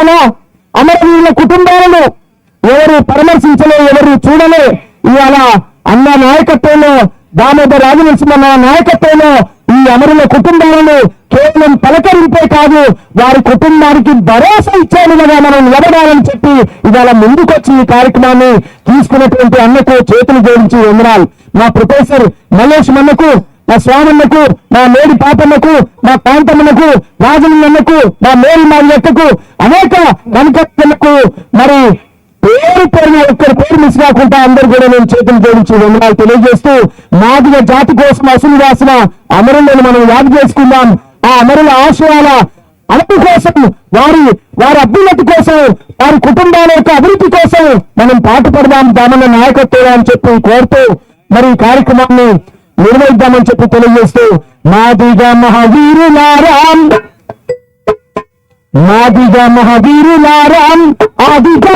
తెలంగాణ అమరవీరుల కుటుంబాలను ఎవరు పరామర్శించలే ఎవరు చూడలే? ఇవాళ అన్న నాయకత్వంలో దామోదర్ రాజనరసింహ నాయకత్వంలో ఈ అమరుల కుటుంబాలను కేవలం పలకరింపే కాదు వారి కుటుంబానికి భరోసా ఇచ్చేలుగా మనం నిలబడాలని చెప్పి ఇవాళ ముందుకొచ్చి ఈ కార్యక్రమాన్ని తీసుకున్నటువంటి అన్నకు చేతులు జోడించి వందనాలు. మా ప్రొఫెసర్ మల్లేష్ మన్నకు మా స్వామన్నకు మా మేడి పాపన్నకు మా కాంతమ్మనకు రాజనన్నకు మా మేలు మా ఎక్కకు అనేక కనకత్తలకు మరి పేరు పేరున ఒక్కరి పేరు మిస్ కాకుండా అందరు కూడా నేను చేతులు జోడించి వందనాలు తెలియజేస్తూ మాదిగ జాతి కోసం అసలు రాసిన అమరులను మనం యాద చేసుకుందాం. ఆ అమరుల ఆశయాల అభివృద్ధి కోసం వారి వారి అభ్యున్నతి కోసం వారి కుటుంబాల యొక్క అభివృద్ధి కోసం మనం పాటుపడదాం. దామన్న నాయకత్వం అని చెప్పి కోరుతూ మరి ఈ కార్యక్రమాన్ని నిర్వహిద్దామని చెప్పి తెలియజేస్తూ మాదిగా మహావీరులారాం మాదిగా మహావీరులారాం ఆదిగా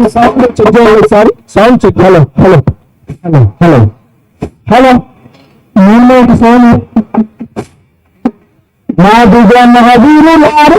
ఈ సాంగ్ చెక్ చేయాలి sir song check hello hello hello hello hello నేను సౌండ్ మా దిగ మహావీరులారా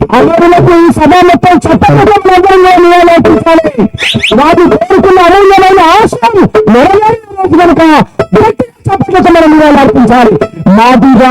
అమరులకు ఈ సభ మొత్తం చట్టబద్ధంగా నిలబెట్టాలి వారు కోరుకున్న అమూల్యమైన ఆశయం నెరవేరిన రోజు కనుక గట్టిగా చప్పట్లతో మనం నిలబెట్టించాలి మాదిగా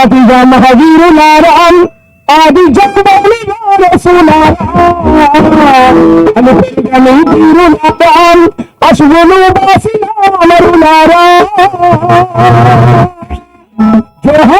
حافظا مهذير نارا آدي جكبا يا رسول الله أنا فينا يدير الأطعام أشغل باسنا عمر نارا جوها